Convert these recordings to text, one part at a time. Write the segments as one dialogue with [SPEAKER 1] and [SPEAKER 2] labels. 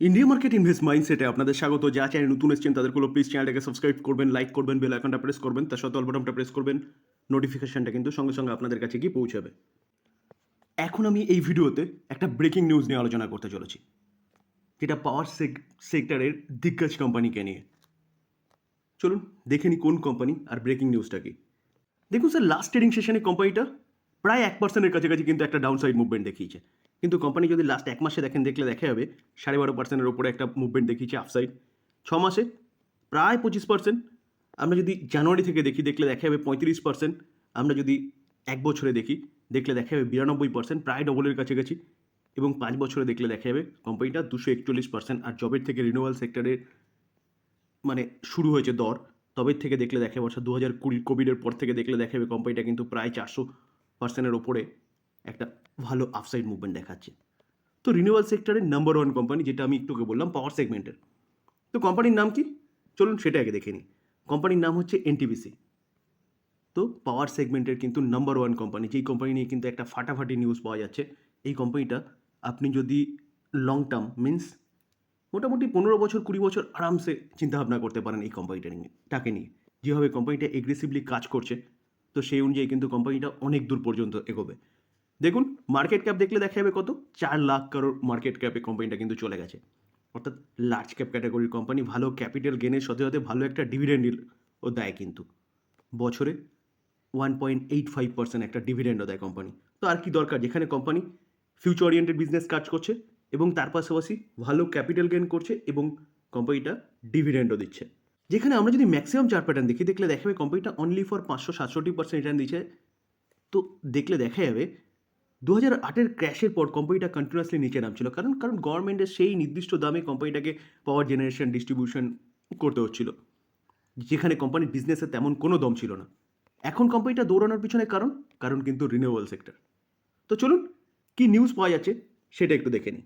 [SPEAKER 1] India market invest মাইন্ডসেটে আপনাদের স্বাগত। যা চ্যানেল নতুন এসেছেন তাদেরগুলো প্লিজ চ্যানেলটাকে সাবস্ক্রাইব করবেন লাইক করবেন বেল আইকনটা প্রেস করবেন, তার সাথে অল্পটমটা প্রেস করবেন নোটিফিকেশনটা কিন্তু সঙ্গে সঙ্গে আপনাদের কাছে গিয়ে পৌঁছাবে। এখন আমি এই ভিডিওতে একটা ব্রেকিং নিউজ নিয়ে আলোচনা করতে চলেছি, যেটা পাওয়ার সেক্টরের দিগ্গজ কোম্পানিকে নিয়ে। চলুন, দেখে নিই কোন কোম্পানি আর ব্রেকিং নিউজটা কি। দেখুন স্যার লাস্ট ট্রেডিং সেশনে কোম্পানিটা প্রায় এক পার্সেন্টের কাছাকাছি কিন্তু একটা ডাউন সাইড মুভমেন্ট দেখিয়েছে। কিন্তু কোম্পানি যদি লাস্ট এক মাসে দেখেন, দেখলে দেখা যাবে সাড়ে বারো পার্সেন্টের ওপরে একটা মুভমেন্ট দেখিয়েছে আপসাইড ছ মাসে প্রায় পঁচিশ পার্সেন্ট আমরা যদি জানুয়ারি থেকে দেখি, দেখলে দেখা যাবে পঁয়ত্রিশ পার্সেন্ট আমরা যদি এক বছরে দেখি, দেখলে দেখা যাবে বিরানব্বই পার্সেন্ট প্রায় ডবলের কাছাকাছি। এবং পাঁচ বছরে দেখলে দেখা যাবে কোম্পানিটা দুশো একচল্লিশ পার্সেন্ট আর জবের থেকে রিনিউয়াল সেক্টরের মানে শুরু হয়েছে দর। তবে থেকে দেখলে দেখা বছর দু হাজার কুড়ি কোভিডের পর থেকে দেখলে দেখা যাবে কোম্পানিটা কিন্তু প্রায় চারশো পার্সেন্টের ওপরে একটা ভালো আপসাইড মুভমেন্ট দেখাচ্ছে। তো রিনিউয়াল সেক্টরের নাম্বার ওয়ান কোম্পানি যেটা আমি একটুকে বললাম পাওয়ার সেগমেন্টের তো কোম্পানির নাম কি? চলুন সেটা আগে দেখে নিই। কোম্পানির নাম হচ্ছে এনটিবিসি তো পাওয়ার সেগমেন্টের কিন্তু নাম্বার ওয়ান কোম্পানি যেই কোম্পানি নিয়ে কিন্তু একটা ফাটাফাটি নিউজ পাওয়া যাচ্ছে, এই কোম্পানিটা আপনি যদি লং টার্ম মিন্স মোটামুটি পনেরো বছর, কুড়ি বছর আরামসে চিন্তাভাবনা করতে পারেন এই কোম্পানিটা নিয়ে টাকে নিয়ে। যেভাবে কোম্পানিটা এগ্রেসিভলি কাজ করছে, তো সেই অনুযায়ী কিন্তু কোম্পানিটা অনেক দূর পর্যন্ত এগোবে। দেখুন মার্কেট ক্যাপ দেখলে দেখা যাবে কত? চার লাখ কারোর মার্কেট ক্যাপে কোম্পানিটা কিন্তু চলে গেছে। অর্থাৎ লার্জ ক্যাপ ক্যাটাগরির কোম্পানি ভালো ক্যাপিটাল গেনের সাথে সাথে ভালো একটা ডিভিডেন্ড ও দেয় কিন্তু। বছরে one point eight five percent একটা ডিভিডেন্ডও দেয় কোম্পানি তো আর কি দরকার? যেখানে কোম্পানি ফিউচার ওরিয়েন্টেড বিজনেস কাজ করছে এবং তার পাশাপাশি ভালো ক্যাপিটাল গেন করছে এবং কোম্পানিটা ডিভিডেন্ডও দিচ্ছে। যেখানে আমরা যদি ম্যাক্সিমাম চার প্যাটার্ন দেখি, দেখলে দেখা যাবে কোম্পানিটা অনলি ফর পাঁচশো সাতষট্টি পার্সেন্ট রিটার্ন দিচ্ছে। তো দেখলে দেখা যাবে দু হাজার আটের ক্র্যাশের পর কোম্পানিটা কন্টিনিউয়াসলি নিচে নামছিল। কারণ কারণ গভর্নমেন্টের সেই নির্দিষ্ট দামে কোম্পানিটাকে পাওয়ার জেনারেশন ডিস্ট্রিবিউশন করতে হচ্ছিল। যেখানে কোম্পানির বিজনেসে তেমন কোনো দম ছিল না। এখন কোম্পানিটা দৌড়ানোর পিছনে কারণ কারণ কিন্তু রিনিউয়েবল সেক্টর তো চলুন, কি নিউজ পাওয়া যাচ্ছে সেটা একটু দেখে নিই।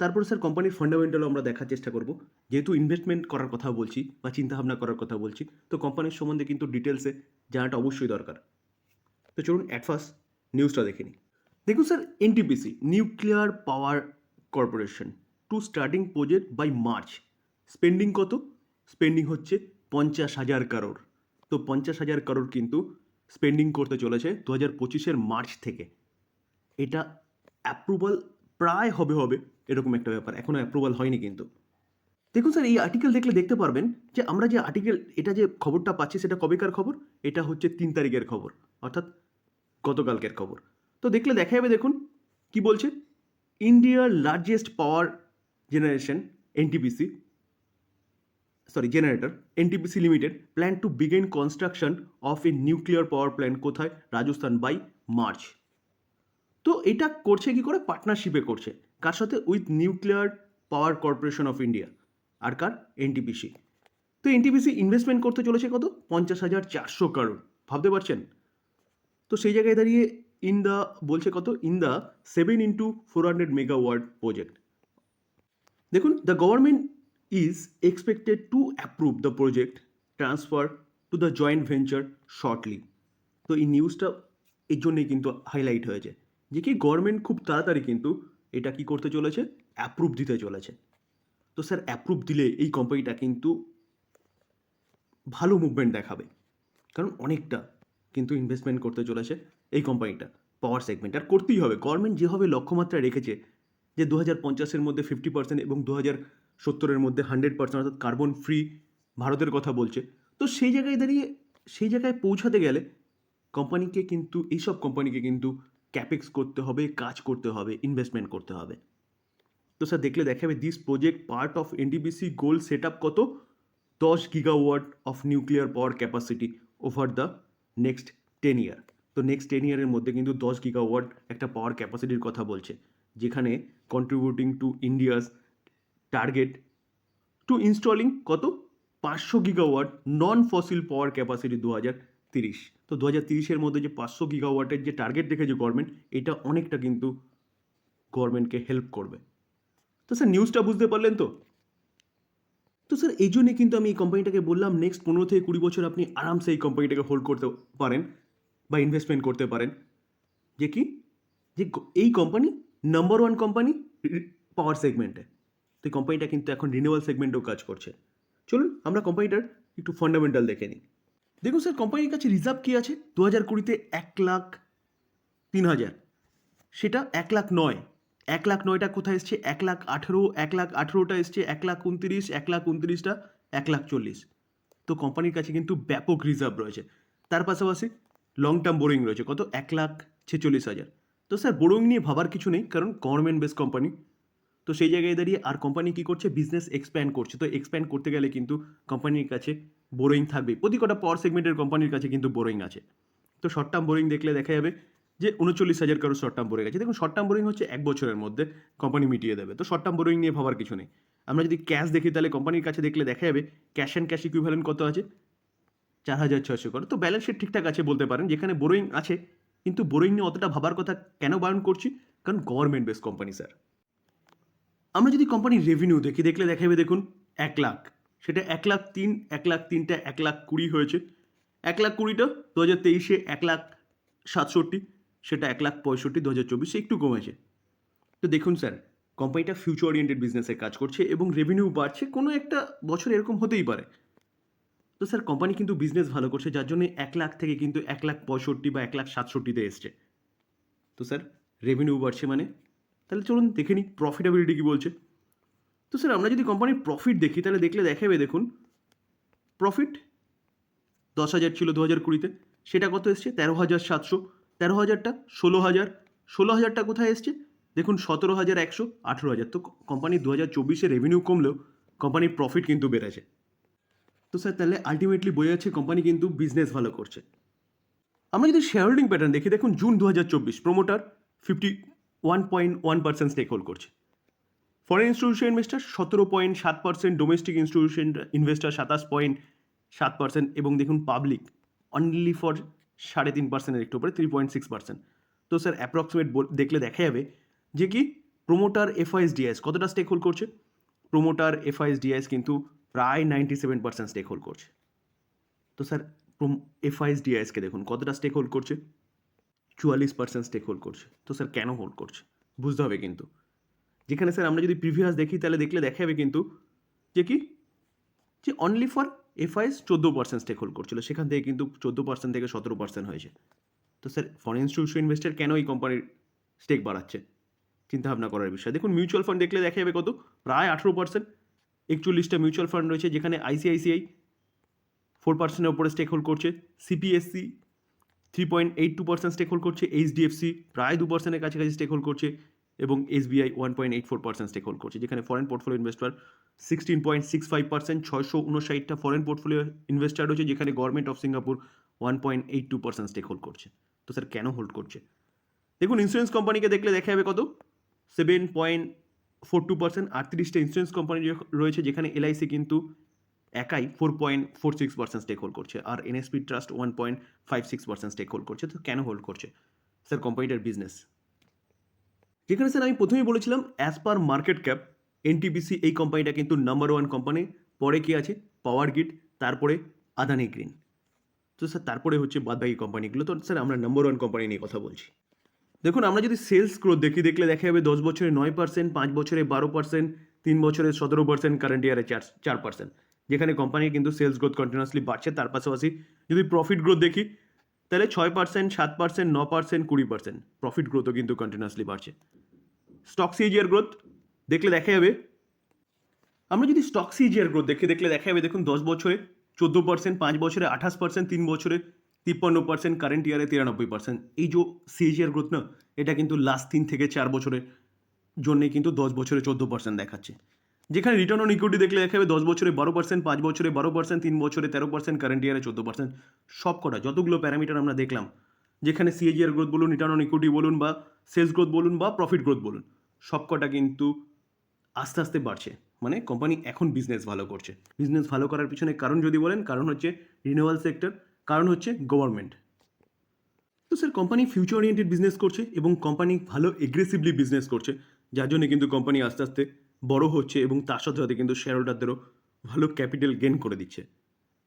[SPEAKER 1] তারপরে স্যার কোম্পানির ফান্ডামেন্টালও আমরা দেখার চেষ্টা করব। যেহেতু ইনভেস্টমেন্ট করার কথা বলছি বা চিন্তাভাবনা করার কথা বলছি, তো কোম্পানির সম্বন্ধে কিন্তু ডিটেলসে জানাটা অবশ্যই দরকার। তো চলুন অ্যাট ফার্স্ট নিউজটা দেখে নিই। দেখুন sir NTPC nuclear power corporation to starting project by March spending কত? স্পেন্ডিং হচ্ছে পঞ্চাশ হাজার কারোর তো পঞ্চাশ হাজার কারোর কিন্তু স্পেন্ডিং করতে চলেছে দু হাজার পঁচিশের মার্চ থেকে। এটা অ্যাপ্রুভাল প্রায় হবে হবে, এরকম একটা ব্যাপার। এখনও অ্যাপ্রুভাল হয়নি কিন্তু। দেখুন স্যার, এই আর্টিকেল দেখলে দেখতে পারবেন যে আমরা যে আর্টিকেল এটা যে খবরটা পাচ্ছি সেটা কবেকার খবর? এটা হচ্ছে তিন তারিখের খবর, অর্থাৎ গতকালকের খবর। তো দেখলে দেখা যাবে দেখুন, কি বলছে? ইন্ডিয়ার largest power generation NTPC sorry generator NTPC limited plan to begin construction of a nuclear power plant কোথায়? রাজস্থান বাই মার্চ তো এটা করছে কি করে? পার্টনারশিপে করছে। কার সাথে? With nuclear power corporation of India আর কার? এনটিপিসি তো এনটিপিসি ইনভেস্টমেন্ট করতে চলেছে কত? পঞ্চাশ হাজার চারশো কারোর ভাবতে পারছেন? তো সেই জায়গায় দাঁড়িয়ে ইন দ্য বলছে কত? In the seven into four hundred megawatt project দেখুন the government is expected to approve the project transfer to the joint venture shortly তো এই নিউজটা এর জন্যই কিন্তু হাইলাইট হয়েছে যে কি গভর্নমেন্ট খুব তাড়াতাড়ি কিন্তু এটা কি করতে চলেছে? অ্যাপ্রুভ দিতে চলেছে। তো স্যার অ্যাপ্রুভ দিলে এই কোম্পানিটা কিন্তু ভালো মুভমেন্ট দেখাবে। কারণ অনেকটা কিন্তু ইনভেস্টমেন্ট করতে চলেছে। এই কোম্পানিটা পাওয়ার সেগমেন্ট আর করতেই হবে। গভর্নমেন্ট যেভাবে লক্ষ্যমাত্রা রেখেছে যে দু হাজার পঞ্চাশের মধ্যে ফিফটি পার্সেন্ট এবং দু হাজার সত্তরের মধ্যে হান্ড্রেড পার্সেন্ট অর্থাৎ কার্বন ফ্রি ভারতের কথা বলছে, তো সেই জায়গায় দাঁড়িয়ে, সেই জায়গায় পৌঁছাতে গেলে কোম্পানিকে কিন্তু, এইসব কোম্পানিকে কিন্তু ক্যাপেক্স করতে হবে, কাজ করতে হবে ইনভেস্টমেন্ট করতে হবে। তো স্যার দেখলে দেখা যাবে this project part of NDBC goal set up কত? দশ gigawatt of nuclear power capacity over the next ten year তো নেক্সট টেন ইয়ারের মধ্যে কিন্তু দশ গিগাওয়াট একটা পাওয়ার ক্যাপাসিটির কথা বলছে। যেখানে contributing to India's target to installing কত? পাঁচশো gigawatt non fossil power capacity দু হাজার তিরিশ। তো দু হাজার তিরিশের মধ্যে যে পাঁচশো গিগাওয়াটের যে টার্গেট রেখেছে গভর্নমেন্ট এটা অনেকটা কিন্তু গভর্নমেন্টকে হেল্প করবে। তো স্যার নিউজটা বুঝতে পারলেন তো? তো স্যার এই জন্যে কিন্তু আমি এই কোম্পানিটাকে বললাম নেক্সট পনেরো থেকে কুড়ি বছর আপনি আরামসে এই কোম্পানিটাকে হোল্ড করতে পারেন। বা ইনভেস্টমেন্ট করতে পারেন। যে কি? যে এই company number one company power সেগমেন্টে তো এই কোম্পানিটা কিন্তু এখন রিনিউয়াল সেগমেন্টেও কাজ করছে। চলুন আমরা কোম্পানিটার একটু ফান্ডামেন্টাল দেখে নিই। দেখুন স্যার কোম্পানির কাছে রিজার্ভ কী আছে? দু হাজার কুড়িতে এক লাখ তিন হাজার। সেটা এক লাখ নয়। এক লাখ নয়টা কোথায় এসছে? এক লাখ আঠেরো, এক লাখ আঠেরোটা এসছে, এক লাখ উনত্রিশ, এক লাখ উনত্রিশটা, এক লাখ চল্লিশ। তো কোম্পানির কাছে কিন্তু ব্যাপক রিজার্ভ রয়েছে। তার পাশাপাশি লং টার্ম বোরিং রয়েছে। কত? এক লাখ ছেচল্লিশ হাজার। তো স্যার বোরিং নিয়ে ভাবার কিছু নেই, কারণ গভর্নমেন্ট বেস কোম্পানি তো সেই জায়গায় দাঁড়িয়ে আর কোম্পানি কী করছে? বিজনেস এক্সপ্যান্ড করছে। তো এক্সপ্যান্ড করতে গেলে কিন্তু কোম্পানির কাছে বোরিং থাকবে প্রতি কটা পাওয়ার সেগমেন্টের কোম্পানির কাছে কিন্তু বোরিং আছে। তো শর্ট টার্ম বোরিং দেখলে দেখা যাবে যে উনচল্লিশ হাজার কারও শর্ট টার্ম বোরিং আছে। দেখুন শর্ট টার্ম বোরিং হচ্ছে এক বছরের মধ্যে কোম্পানি মিটিয়ে দেবে। তো শর্ট টার্ম বোরিং নিয়ে ভাবার কিছু নেই। আমরা যদি ক্যাশ দেখি, তাহলে কোম্পানির কাছে দেখলে দেখা যাবে ক্যাশ অ্যান্ড ক্যাশ ইকুইভ্যালেন্ট কত আছে? চার হাজার ছশো করে। তো ব্যালেন্স শিট ঠিকঠাক আছে বলতে পারেন, যেখানে বোরিং আছে, কিন্তু বোরিং নিয়ে অতটা ভাবার কথা কেন বারণ করছি? কারণ গভর্নমেন্ট বেস কোম্পানি স্যার আমরা যদি কোম্পানির রেভিনিউ দেখি, দেখলে দেখাবে দেখুন, এক লাখ। সেটা এক লাখ তিন, এক লাখ তিনটা, এক লাখ কুড়ি হয়েছে। এক লাখ কুড়িটা দু হাজার তেইশে এক লাখ সাতষট্টি, সেটা এক লাখ পঁয়ষট্টি, দু হাজার চব্বিশে একটু কমেছে। তো দেখুন স্যার কোম্পানিটা ফিউচার ওরিয়েন্টেড বিজনেসে কাজ করছে এবং রেভিনিউ বাড়ছে। কোনো একটা বছর এরকম হতেই পারে। তো স্যার কোম্পানি কিন্তু বিজনেস ভালো করছে, যার জন্য এক লাখ থেকে কিন্তু এক লাখ পঁয়ষট্টি বা এক লাখ সাতষট্টিতে এসছে। তো স্যার রেভিনিউ বাড়ছে মানে? তাহলে চলুন দেখে নিই প্রফিটেবিলিটি কী বলছে। তো স্যার, আমরা যদি কোম্পানির প্রফিট দেখি, তাহলে দেখলে দেখাবে, দেখুন প্রফিট দশ হাজার ছিল দু হাজার কুড়িতে, সেটা কত এসছে? তেরো হাজার সাতশো, তেরো হাজারটা ষোলো হাজার, ষোলো হাজারটা কোথায় এসছে? দেখুন, সতেরো হাজার একশো, আঠেরো হাজার। তো কোম্পানি দু হাজার চব্বিশে রেভিনিউ কমলেও কোম্পানির প্রফিট কিন্তু বেড়েছে। তো স্যার, তাহলে আলটিমেটলি বোঝা যাচ্ছে কোম্পানি কিন্তু বিজনেস ভালো করছে। আমরা যদি শেয়ার হোল্ডিং প্যাটার্ন দেখি, দেখুন জুন দু হাজার চব্বিশ promoter fifty one point one percent stake hold করছে। ফরেন ইনস্টিটিউশন ইনভেস্টার সতেরো পয়েন্ট সাত পার্সেন্ট ডোমেস্টিক ইনস্টিটিউশন ইনভেস্টার সাতাশ পয়েন্ট সাত পার্সেন্ট এবং দেখুন পাবলিক অনলি ফর সাড়ে তিন পার্সেন্টের একটু উপরে থ্রি পয়েন্ট সিক্স পার্সেন্ট তো স্যার অ্যাপ্রক্সিমেট দেখলে দেখা যাবে যে কি প্রোমোটার এফআইএস ডিএস কতটা স্টেক হোল্ড করছে প্রোমোটার এফআইএস ডিএস কিন্তু প্রায় ninety seven percent stake hold করছে। তো স্যার এফআইএস ডিআইএসকে দেখুন, কতটা স্টেক হোল্ড করছে? চুয়াল্লিশ পার্সেন্ট স্টেক হোল্ড করছে। তো স্যার, কেন হোল্ড করছে? বুঝতে হবে কিন্তু। যেখানে স্যার, আমরা যদি প্রিভিয়াস দেখি, তাহলে দেখলে দেখা যাবে কিন্তু যে কি? যে অনলি ফর এফআইএস চোদ্দ পার্সেন্ট স্টেক হোল্ড করছিল। সেখান থেকে কিন্তু চোদ্দ পার্সেন্ট থেকে সতেরো পার্সেন্ট হয়েছে। তো স্যার ফরেন ইনস্টিটিউশন ইনভেস্টার কেন এই কোম্পানির স্টেক বাড়াচ্ছে? চিন্তাভাবনা করার বিষয়। দেখুন মিউচুয়াল ফান্ড দেখলে দেখা যাবে কত? প্রায় আঠেরো পার্সেন্ট একচল্লিশটা মিউচুয়াল ফান্ড রয়েছে, যেখানে আইসিআইসিআই ফোর পার্সেন্টের উপরে স্টেক হোল্ড করছে CPSC three point eight two percent stake hold করছে এইচডিএফসি প্রায় দু পার্সেন্টের কাছাকাছি স্টেক হোল্ড করছে, এবং SBI one point eight four percent stake hold করছে, যেখানে foreign portfolio investor sixteen point six five percent ছয়শো উনষাটটা ফরেন পোর্টফোলিও ইনভেস্টার রয়েছে, যেখানে government of Singapore one point eight two percent stake hold করছে। তো স্যার কেন হোল্ড করছে? দেখুন ইন্স্যুরেন্স কোম্পানিকে দেখলে দেখা যাবে কত? Seven point four two percent আটত্রিশটা insurance company রয়েছে যেখানে এলআইসি কিন্তু একাই four point four six percent stake hold করছে আর NSP trust one point five six percent stake hold করছে। তো কেন হোল্ড করছে? স্যার কোম্পানিটার বিজনেস যেখানে স্যার আমি প্রথমেই বলেছিলাম as per market cap NTPC এই কোম্পানিটা কিন্তু নাম্বার ওয়ান কোম্পানি পরে কি আছে? পাওয়ার গিট তারপরে আদানি গ্রিন তো স্যার তারপরে হচ্ছে বাদবাকি কোম্পানিগুলো তো স্যার আমরা নাম্বার ওয়ান কোম্পানি নিয়ে কথা বলছি। দেখুন, আমরা যদি সেলস গ্রোথ দেখি, দেখলে দেখা যাবে দশ বছরে নয় পার্সেন্ট পাঁচ বছরে বারো পার্সেন্ট তিন বছরে সতেরো পার্সেন্ট কারেন্ট ইয়ারে চার চার পার্সেন্ট যেখানে কোম্পানির কিন্তু সেলস গ্রোথ কন্টিনিউসলি বাড়ছে, তার পাশাপাশি যদি প্রফিট গ্রোথ দেখি, তাহলে ছয় পার্সেন্ট সাত পার্সেন্ট ন পার্সেন্ট কুড়ি পার্সেন্ট প্রফিট গ্রোথও কিন্তু কন্টিনিউসলি বাড়ছে। স্টক সিজিআর গ্রোথ দেখলে দেখা যাবে, আমরা যদি স্টক সিজিআর গ্রোথ দেখে, দেখলে দেখা যাবে, দেখুন, দশ বছরে চোদ্দ পার্সেন্ট পাঁচ বছরে আঠাশ পার্সেন্ট তিন বছরে তিপ্পান্ন পার্সেন্ট কারেন্ট ইয়ারে তিরানব্বই পার্সেন্ট এই যে সিএজিআর গ্রোথ না, এটা কিন্তু লাস্ট তিন থেকে চার বছরের জন্যে কিন্তু দশ বছরে চোদ্দ পার্সেন্ট দেখাচ্ছে। যেখানে রিটার্ন অন ইকুইটি দেখলে দেখা যাবে দশ বছরে বারো পার্সেন্ট পাঁচ বছরে বারো পার্সেন্ট তিন বছরে তেরো পার্সেন্ট কারেন্ট ইয়ারে চোদ্দ পার্সেন্ট সব কটা, যতগুলো প্যারামিটার আমরা দেখলাম, যেখানে সিএজিআর গ্রোথ বলুন রিটার্ন অন ইকুইটি বলুন বা সেলস গ্রোথ বলুন বা প্রফিট গ্রোথ বলুন, সব কটা কিন্তু আস্তে আস্তে বাড়ছে। মানে কোম্পানি এখন বিজনেস ভালো করছে। বিজনেস ভালো করার পিছনে কারণ যদি বলেন, কারণ হচ্ছে রিনিউয়াল সেক্টর কারণ হচ্ছে গভর্নমেন্ট তো sir company future oriented business করছে এবং কোম্পানি ভালো এগ্রেসিভলি বিজনেস করছে। যার জন্য কিন্তু কোম্পানি আস্তে আস্তে বড় হচ্ছে এবং তার সাথে সাথে কিন্তু শেয়ার হোল্ডারদেরও ভালো ক্যাপিটাল গেন করে দিচ্ছে।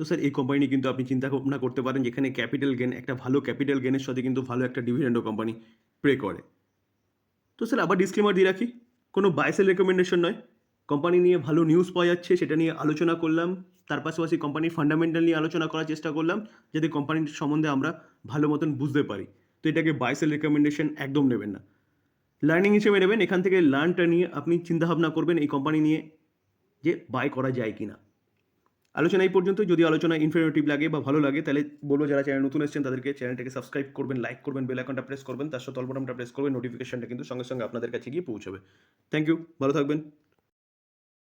[SPEAKER 1] তো স্যার এই কোম্পানি কিন্তু আপনি চিন্তা ভাবনা করতে পারেন যেখানে ক্যাপিটাল গেন একটা ভালো ক্যাপিটাল গেনের সাথে কিন্তু ভালো একটা ডিভিডেন্ডও কোম্পানি প্রে করে। তো স্যার আবার ডিসক্লেমার দিয়ে রাখি, কোনো বাইসেল রেকমেন্ডেশন নয়। কোম্পানি নিয়ে ভালো নিউজ পাওয়া যাচ্ছে, সেটা নিয়ে আলোচনা করলাম। তার পাশাপাশি কোম্পানির ফান্ডামেন্টাল নিয়ে আলোচনা করার চেষ্টা করলাম, যাতে কোম্পানির সম্বন্ধে আমরা ভালো মতন বুঝতে পারি। তো এটাকে বাইসেল রেকমেন্ডেশন একদম নেবেন না। লার্নিং হিসেবে নেবেন, এখান থেকে লার্নটা নিয়ে আপনি চিন্তাভাবনা করবেন এই কোম্পানি নিয়ে যে বাই করা যায় কি না আলোচনা এই পর্যন্ত, যদি আলোচনা ইনফরমেটিভ লাগে বা ভালো লাগে, তাহলে বলব যারা চ্যানেল নতুন এসেছেন, তাদেরকে চ্যানেলটাকে সাবস্ক্রাইব করবেন লাইক করবেন বেল আইকনটা প্রেস করবেন, তার সাথে অল্পটামটা প্রেস করবেন নোটিফিকেশনটা কিন্তু সঙ্গে সঙ্গে আপনাদের কাছে গিয়ে পৌঁছাবে। থ্যাংক ইউ ভালো থাকবেন।